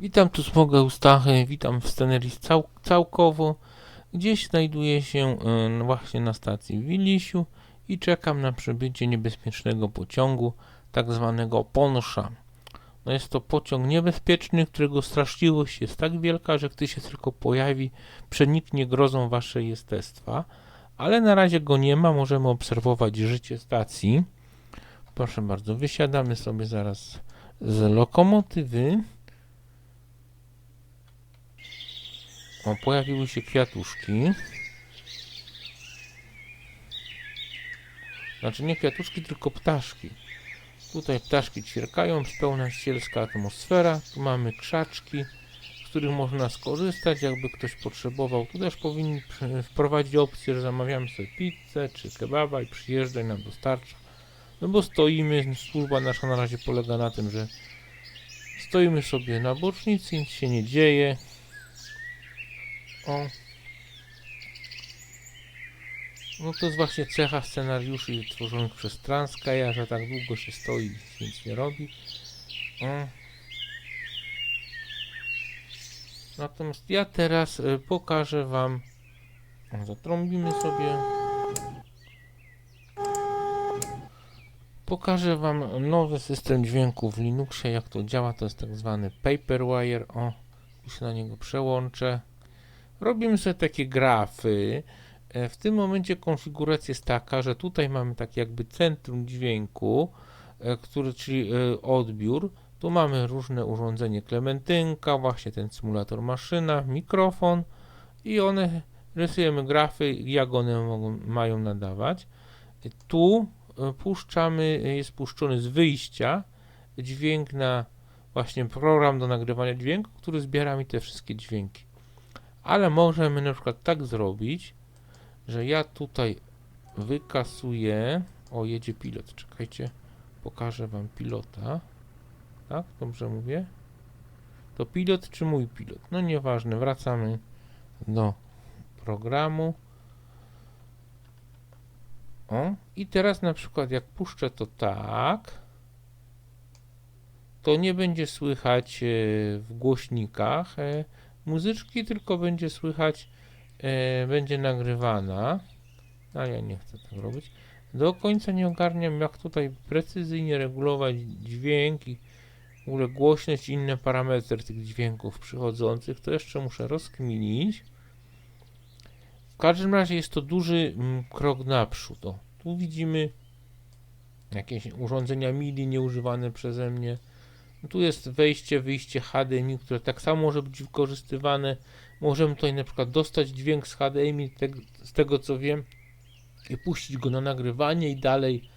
Witam tu Smogę Ustachy, witam w scenerii cał całkowo. Gdzieś znajduję się y, właśnie na stacji w Wilisiu i czekam na przybycie niebezpiecznego pociągu, tak zwanego Ponsza. No jest to pociąg niebezpieczny, którego straszliwość jest tak wielka, że gdy się tylko pojawi, przeniknie grozą waszej jestestwa. Ale na razie go nie ma, możemy obserwować życie stacji. Proszę bardzo, wysiadamy sobie zaraz z lokomotywy. O, pojawiły się kwiatuszki. Znaczy nie kwiatuszki, tylko ptaszki. Tutaj ptaszki ćwierkają, pełna sielska atmosfera. Tu mamy krzaczki, z których można skorzystać, jakby ktoś potrzebował. Tu też powinni wprowadzić opcję, że zamawiamy sobie pizzę czy kebaba i przyjeżdża i nam dostarcza. No bo stoimy, służba nasza na razie polega na tym, że stoimy sobie na bocznicy, nic się nie dzieje. O. No to jest właśnie cecha scenariuszy tworzonych przez Transkaja, że tak długo się stoi nic nie robi. O. Natomiast ja teraz y, pokażę wam. Zatrąbimy sobie. Pokażę wam nowy system dźwięku w Linuxie, jak to działa. To jest tak zwany Paperwire. O, się na niego przełączę. Robimy sobie takie grafy. E, W tym momencie konfiguracja jest taka, że tutaj mamy tak jakby centrum dźwięku, e, który, czyli e, odbiór. Tu mamy różne urządzenie, klementynka, właśnie ten symulator maszyna, mikrofon i one rysujemy grafy, jak one mogą, mają nadawać. Tu puszczamy, jest puszczony z wyjścia dźwięk na właśnie program do nagrywania dźwięku, który zbiera mi te wszystkie dźwięki. Ale możemy na przykład tak zrobić, że ja tutaj wykasuję. O, jedzie pilot. Czekajcie, pokażę wam pilota. Tak, dobrze mówię? To pilot czy mój pilot? No nieważne, wracamy do programu. O, i teraz na przykład jak puszczę to tak, to nie będzie słychać e, w głośnikach e, muzyczki, tylko będzie słychać e, będzie nagrywana, a ja nie chcę tak robić. Do końca nie ogarniam, jak tutaj precyzyjnie regulować dźwięk i w ogóle głośność i inne parametry tych dźwięków przychodzących. To jeszcze muszę rozkminić. W każdym razie jest to duży mm, krok naprzód. O, tu widzimy jakieś urządzenia MIDI nieużywane przeze mnie. Tu jest wejście, wyjście HDMI, które tak samo może być wykorzystywane Możemy tutaj na przykład dostać dźwięk z HDMI, teg, z tego co wiem, i puścić go na nagrywanie i dalej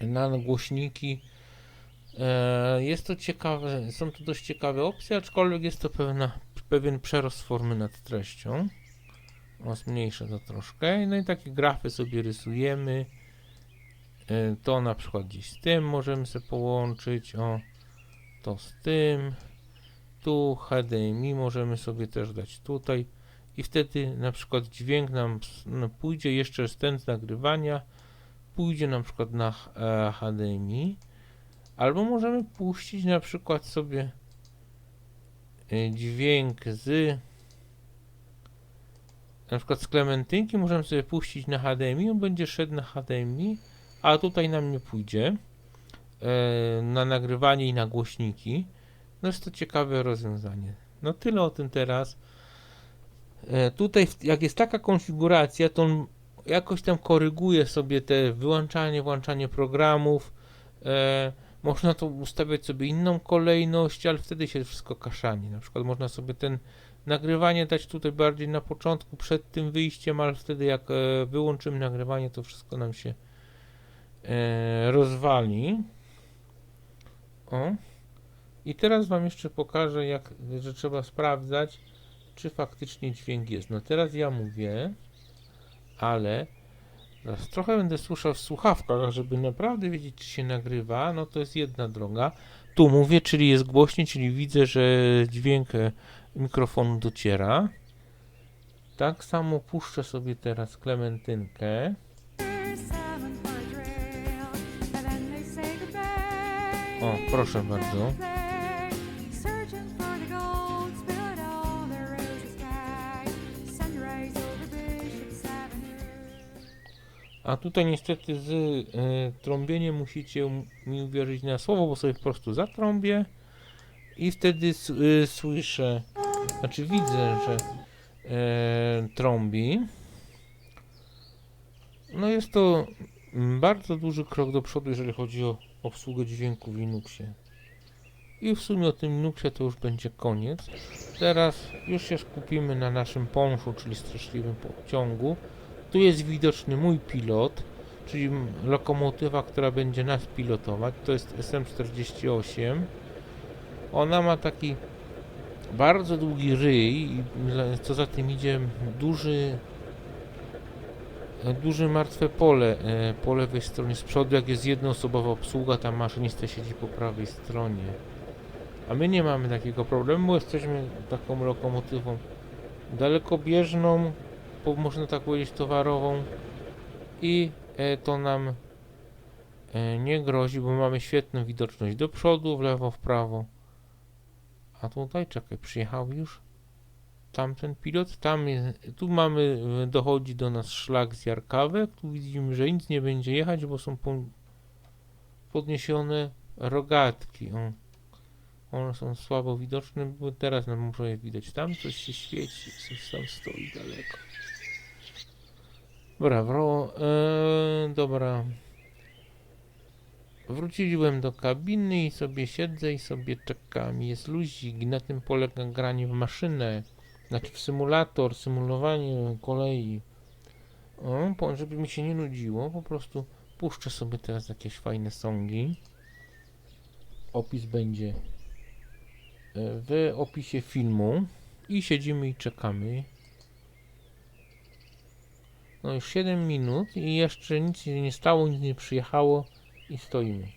na głośniki. E, jest to ciekawe, są to dość ciekawe opcje, aczkolwiek jest to pewna, pewien przerost formy nad treścią. O, zmniejszę to troszkę. No i takie grafy sobie rysujemy. E, to na przykład gdzieś z tym możemy sobie połączyć. O, to z tym. Tu HDMI możemy sobie też dać tutaj. I wtedy na przykład dźwięk nam no, pójdzie jeszcze z ten z nagrywania pójdzie na przykład na e, HDMI albo możemy puścić na przykład sobie e, dźwięk z na przykład z klementynki możemy sobie puścić na HDMI on będzie szedł na HDMI a tutaj nam nie pójdzie e, na nagrywanie i na głośniki no jest to ciekawe rozwiązanie. No tyle o tym teraz. E, tutaj, jak jest taka konfiguracja, to on jakoś tam koryguje sobie te wyłączanie, włączanie programów. E, można to ustawiać sobie inną kolejność, ale wtedy się wszystko kaszani. Na przykład można sobie ten nagrywanie dać tutaj bardziej na początku, przed tym wyjściem, ale wtedy jak wyłączymy nagrywanie, to wszystko nam się rozwali. O. I teraz Wam jeszcze pokażę, jak, że trzeba sprawdzać, czy faktycznie dźwięk jest. No teraz ja mówię, ale teraz trochę będę słyszał w słuchawkach, żeby naprawdę wiedzieć, czy się nagrywa. No to jest jedna droga. Tu mówię, czyli jest głośniej, czyli widzę, że dźwięk e, mikrofonu dociera. Tak samo puszczę sobie teraz klementynkę. O, proszę bardzo. A tutaj niestety z y, trąbieniem musicie mi uwierzyć na słowo, bo sobie po prostu zatrąbię i wtedy y, słyszę, znaczy widzę, że y, trąbi. No jest to bardzo duży krok do przodu, jeżeli chodzi o obsługę dźwięku w Linuxie. I w sumie o tym Linuxie to już będzie koniec. Teraz już się skupimy na naszym pąszu, czyli straszliwym pociągu. Tu jest widoczny mój pilot, czyli lokomotywa, która będzie nas pilotować. To jest SM48. Ona ma taki bardzo długi ryj, i co za tym idzie duży duże martwe pole e, po lewej stronie z przodu, jak jest jednoosobowa obsługa, tam maszynista siedzi po prawej stronie. A my nie mamy takiego problemu, jesteśmy taką lokomotywą dalekobieżną, można tak powiedzieć towarową i e, to nam e, nie grozi, bo mamy świetną widoczność do przodu, w lewo, w prawo. A tutaj, czekaj, przyjechał już tamten pilot, tam jest, tu mamy, e, dochodzi do nas szlak z Jarkawek, tu widzimy, że nic nie będzie jechać, bo są po, podniesione rogatki, o. One są słabo widoczne, bo teraz nam może je widać. Tam coś się świeci, coś tam stoi daleko. Brawo, e, dobra. Wróciłem do kabiny i sobie siedzę i sobie czekam. Jest luzik na tym polega granie w maszynę. Znaczy w symulator, symulowanie kolei. O, żeby mi się nie nudziło, po prostu puszczę sobie teraz jakieś fajne songi. Opis będzie e, w opisie filmu i siedzimy i czekamy. No już 7 minut i jeszcze nic się nie stało, nic nie przyjechało i stoimy.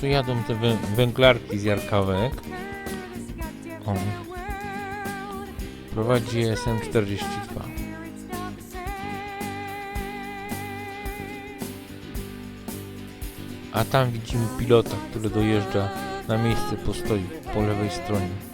Tu jadą te wę węglarki z Jarkawek. O. Prowadzi SM42. A tam widzimy pilota, który dojeżdża na miejsce postoju po lewej stronie.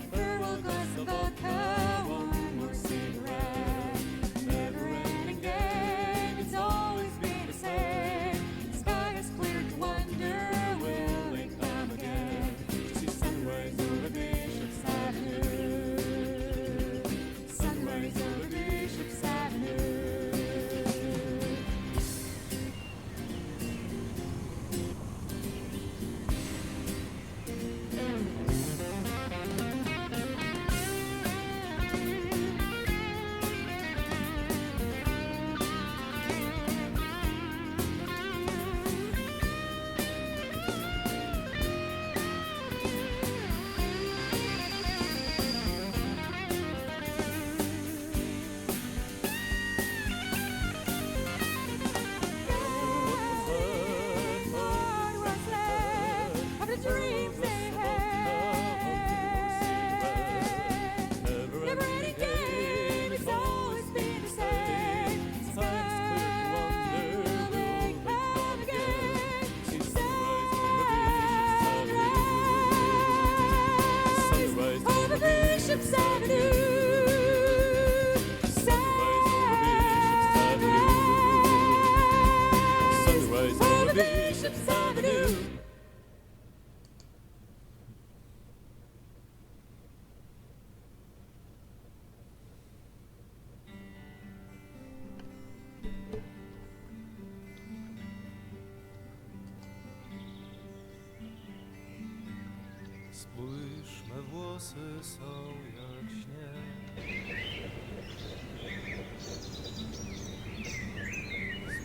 Spójrz, me włosy są jak śnieg.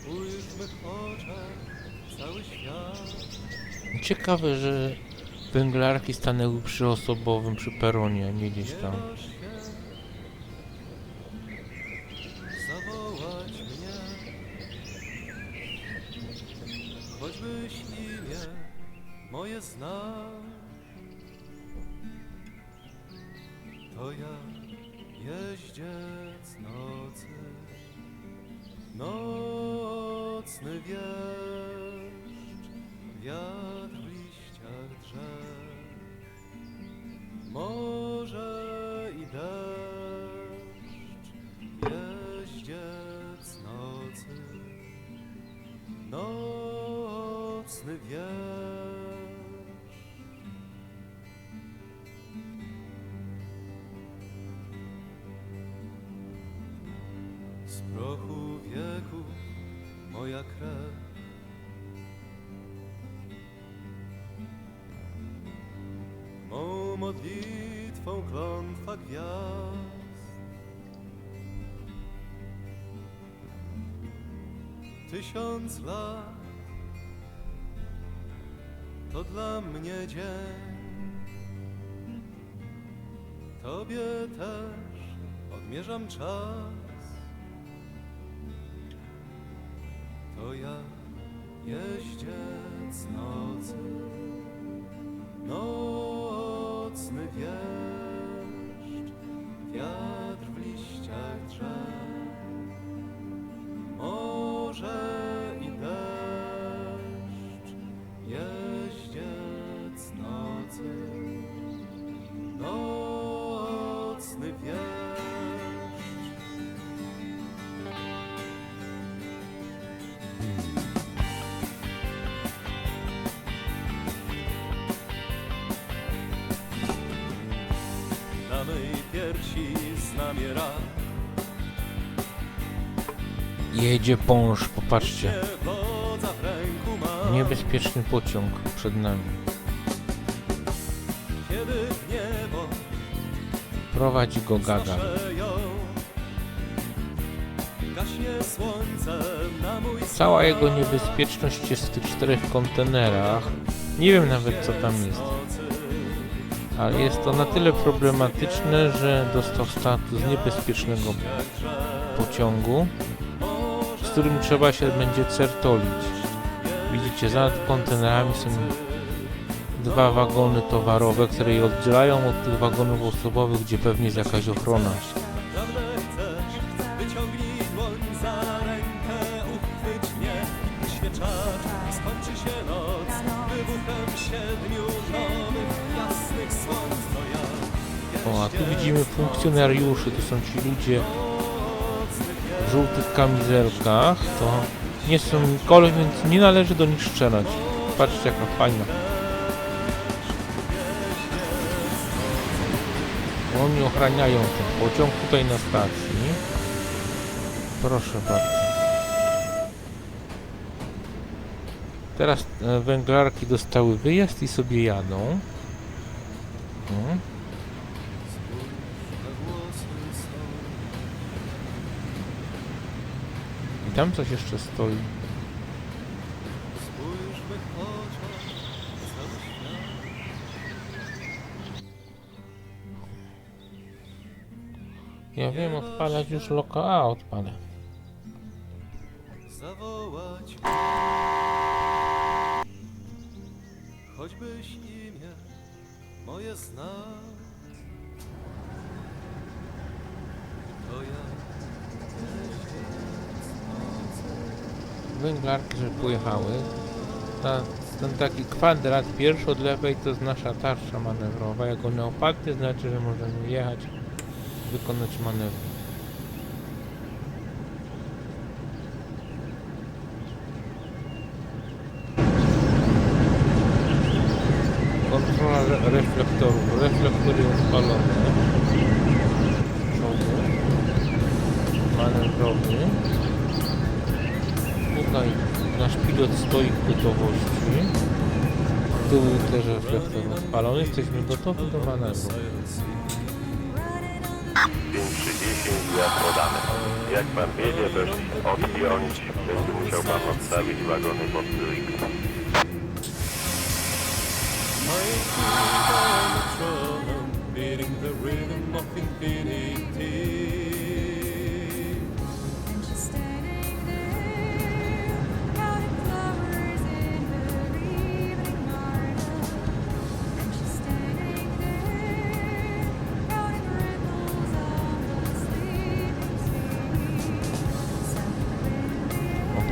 Spójrz w oczach. Ciekawe, że węglarki stanęły przy osobowym, przy peronie, a nie gdzieś tam. Choćbyś imię moje znał. To ja jeździec nocy, nocny wieszcz, wiatr w liściach drzew. Tysiąc lat. To dla mnie dzień. Tobie też odmierzam czas. To ja jeździec nocy Nocny wieszcz, wiatr w liściach drzew, morze Jedzie pąż, popatrzcie. Niebezpieczny pociąg przed nami. Prowadzi go Gaga. Cała jego niebezpieczność jest w tych czterech kontenerach. Nie wiem nawet co tam jest. Ale jest to na tyle problematyczne, że dostał status niebezpiecznego pociągu, z którym trzeba się będzie certolić. Widzicie, za kontenerami są dwa wagony towarowe, które je oddzielają od tych wagonów osobowych, gdzie pewnie jest jakaś ochrona. Widzimy funkcjonariuszy, to są ci ludzie w żółtych kamizelkach, to nie są Nikole, więc nie należy do nich strzelać. Patrzcie jaka fajna. Oni ochraniają ten pociąg tutaj na stacji. Proszę bardzo. Teraz e, węglarki dostały wyjazd i sobie jadą. Mhm. Me włosy są I tam coś jeszcze stoi. Ja wiem, odpalać już loka. A, odpalę. Zawołać Choćbyś imię moje znał To ja Węglarki, że pojechały. Ten taki kwadrat pierwszy od lewej to jest nasza tarcza manewrowa. Jak one opadnie, znaczy, że możemy jechać, wykonać manewr. Kontrola re reflektorów. Reflektory odpalone. Tutaj nasz pilot stoi w gotowości. tyłu też reflektor odpalony. Jesteśmy gotowi do manewru. 5-10 zjazd podany. Jak pan wiedzie, też odpiąć, będzie musiał pan odstawić wagony pod trójkę. Beating the rhythm of infinity.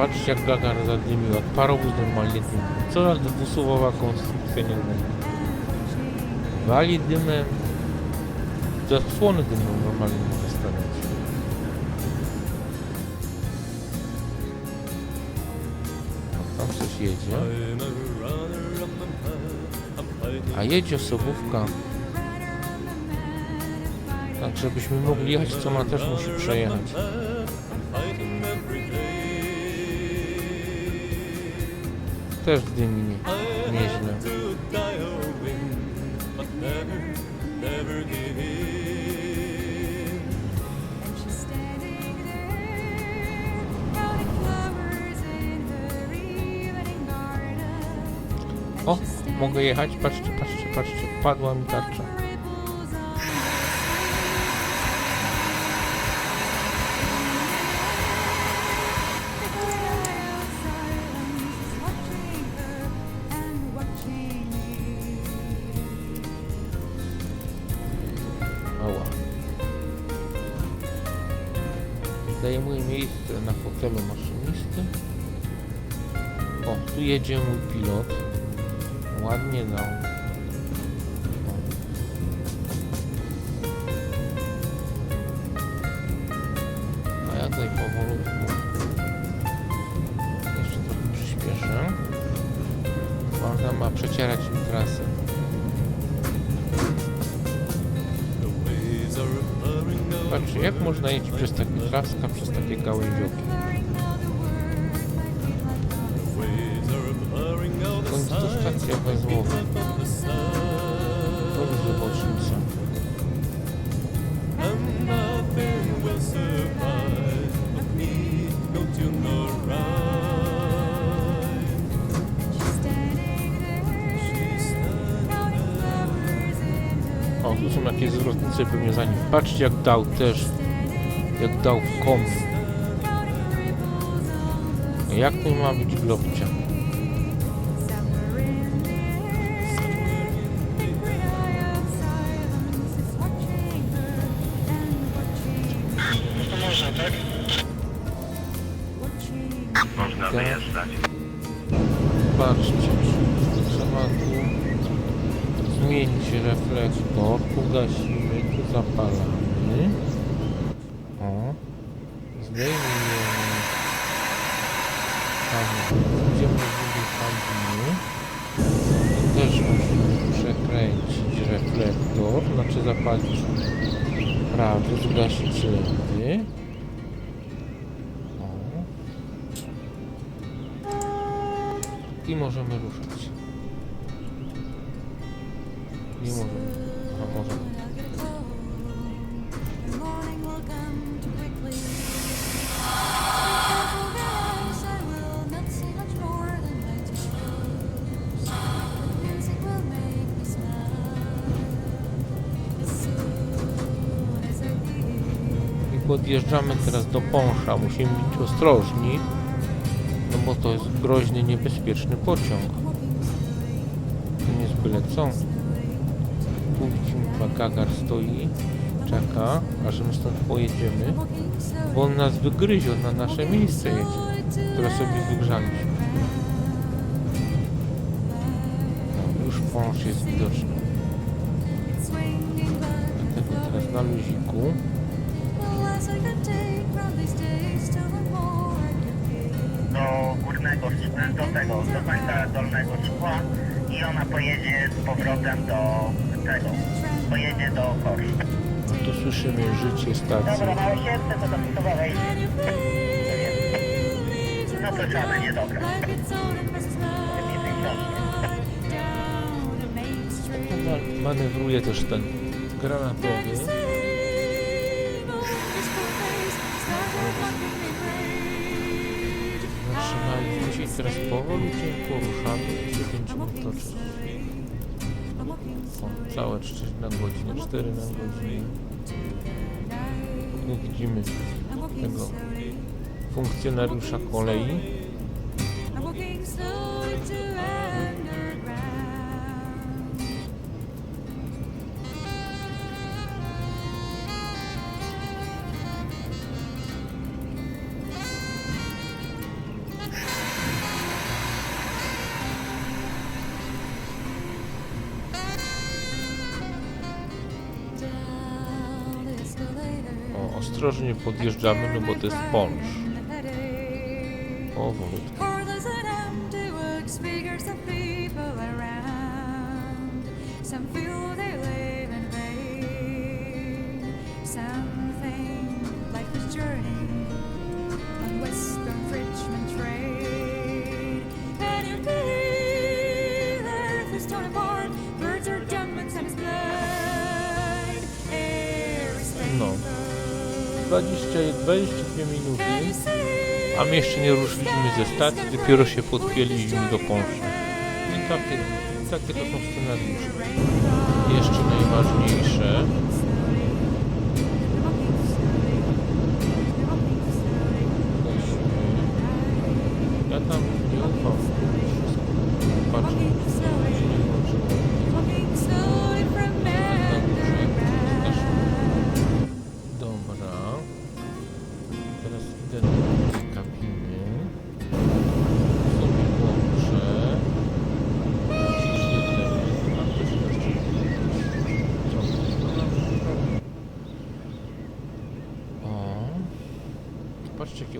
Patrzcie jak Gagar zadymił, jak parowóz normalnie dymi. Co za konstrukcja nie będzie. Wali dymem. Zasłony dymu normalnie może stawiać. O, Tam coś jedzie. A jedzie osobówka. Tak, żebyśmy mogli jechać, co ma też musi przejechać. Her evening garden. O, mogę jechać? Patrzcie, patrzcie, patrzcie. Padła mi tarcza. Jedzie mój pilot. Ładnie dał. O. A ja tutaj powolutku. Jeszcze trochę przyspieszę. Można ma przecierać mi trasę. Patrzcie, jak można jeździć przez takie traska, przez takie gałęzioki. Standing counting flowers in her O, tu są jakieś zwrotnice pewnie za nim. Patrzcie jak dał też, jak dał w the Jak to ma być globcia? Można wyjeżdżać. Patrzcie, trzeba tu zmienić reflektor, tu gasimy, tu zapalamy. O, zdejmujemy z drugiej kabiny. Tu też musimy przekręcić reflektor, znaczy zapalić prawy, zgasić lewy. Smile as soon as I leave. I podjeżdżamy teraz do Pąsza. Musimy być ostrożni, no bo to jest groźny, niebezpieczny pociąg. To nie jest byle co. Tu widzimy, Gagar stoi, czeka, aż my stąd pojedziemy, bo on nas wygryzie, on na nasze miejsce jedzie, które sobie wygrzaliśmy. No, już Pąsz jest widoczny. Dlatego teraz na luziku. Do tego, do końca dolnego szkła i ona pojedzie z powrotem do tego, pojedzie do. No tu słyszymy życie stacji. Dobra, na 800 to do miejscowej. And you feel leaves No to Christmas night. manewruje też ten granatowy. Zatrzymaliśmy się i teraz powolutku poruszamy i się będziemy toczyć. O, całe 3 na godzinę, 4 na godzinę. Tu widzimy tego funkcjonariusza kolei. Podjeżdżamy, no bo to jest Polsz. Powolutku. Cordless and 20, 22 minuty. A my jeszcze nie ruszyliśmy ze stacji, dopiero się podpięliśmy do Polski. I takie, takie to są scenariusze. Jeszcze najważniejsze.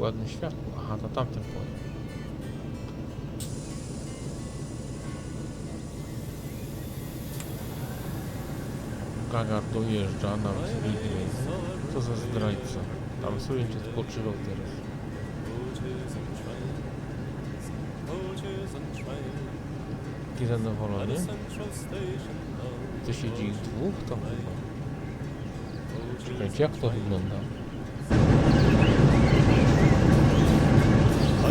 Ładne światło. Aha, to tamten pojazd. Gagar dojeżdża na Ridley. Co za zdrajca. Tam sobie cię spoczywał teraz. Taki zadowolony. To siedzi ich dwóch? To chyba. Czekajcie, jak to wygląda?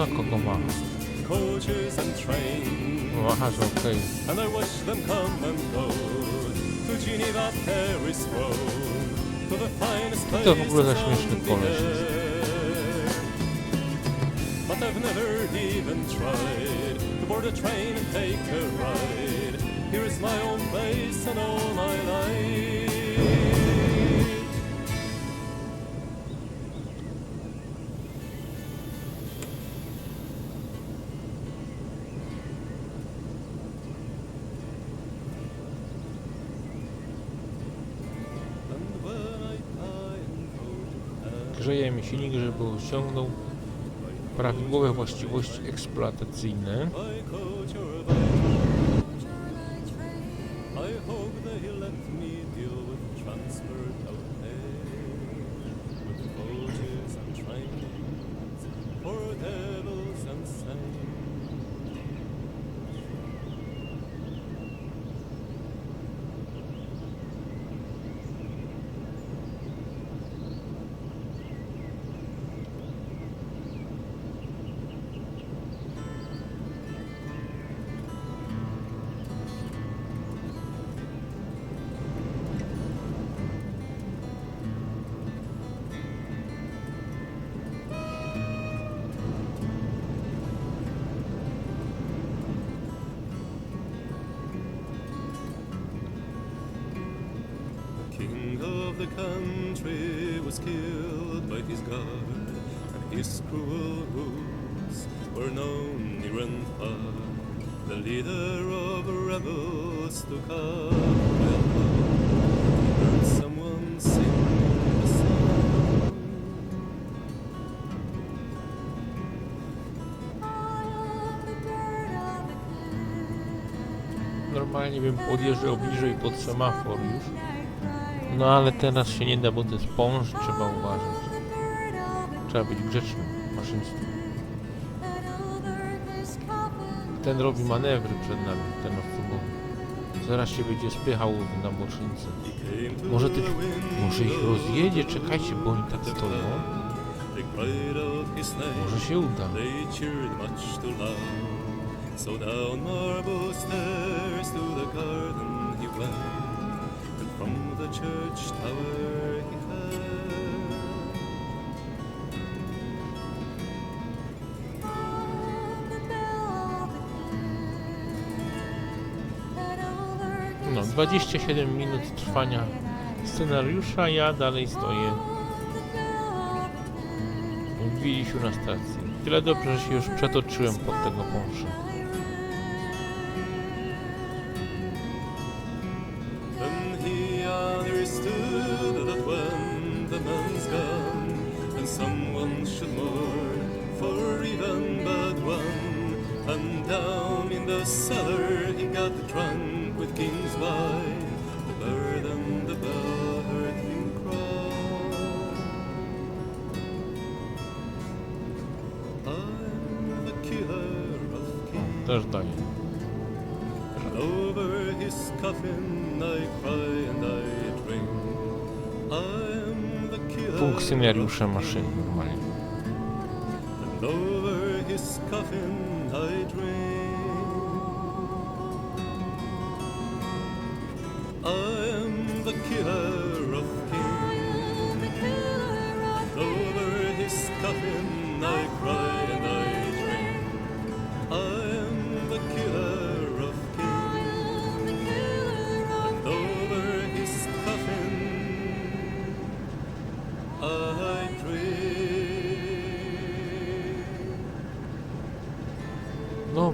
なんかこうまあ coaches and trains. And I watch them come and go to Geneva, Paris, Rome, to the finest places to the ogóle But I've never even tried to board a train and take a ride. Here is my own place and all my life. Mi silnik, żeby osiągnął prawidłowe właściwości eksploatacyjne. Country was killed by his guard, and his cruel rules were known near and far. The leader of rebels a song. Normalnie bym podjeżdżał bliżej pod semafor już. No ale teraz się nie da, bo to jest pąż, trzeba uważać. Trzeba być grzecznym maszynistą. Ten robi manewry przed nami, ten osobowy. Zaraz się będzie spychał na to Może tych, może ich rozjedzie, czekajcie, bo oni tak stoją. Może się uda. So down marble stairs to the garden he went, fell. No, 27 minut trwania scenariusza, ja dalej stoję w Wilisiu na stacji. Tyle dobrze, że się już przetoczyłem pod tego pąsza. Should mourn for even but one. And down in the cellar he got drunk with king's wine. The bird and the bell heard him cry. I'm the killer of kings. Też daję. And over his coffin I cry and I drink. I'm the killer. Funkcjonariusze maszyny normalnie.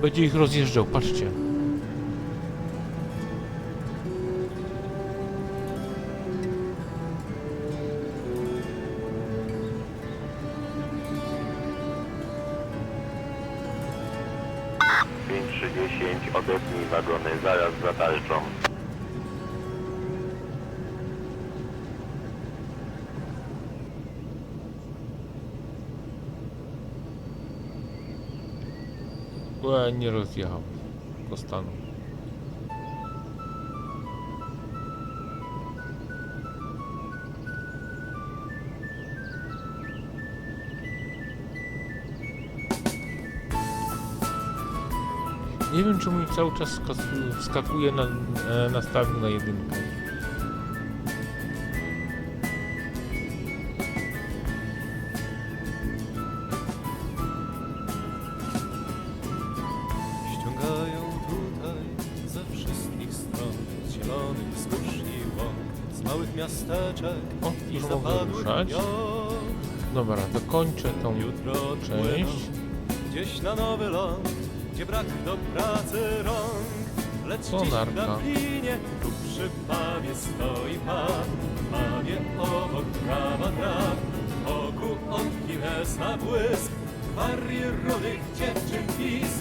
Będzie ich rozjeżdżał, patrzcie. Stanu. Nie wiem, czemu mi cały czas wskakuje na, e, na na jedynkę. O, już mogę ruszać. Dobra, dokończę tą część. gdzieś na nowy ląd, gdzie brak do pracy rąk. Lecz dziś Konarka. w Dublinie, tu przy pawie stoi pan. Pawie obok trawa traw, wokół od Guinness na błysk. Gwarię rudych dziewczyn pisk,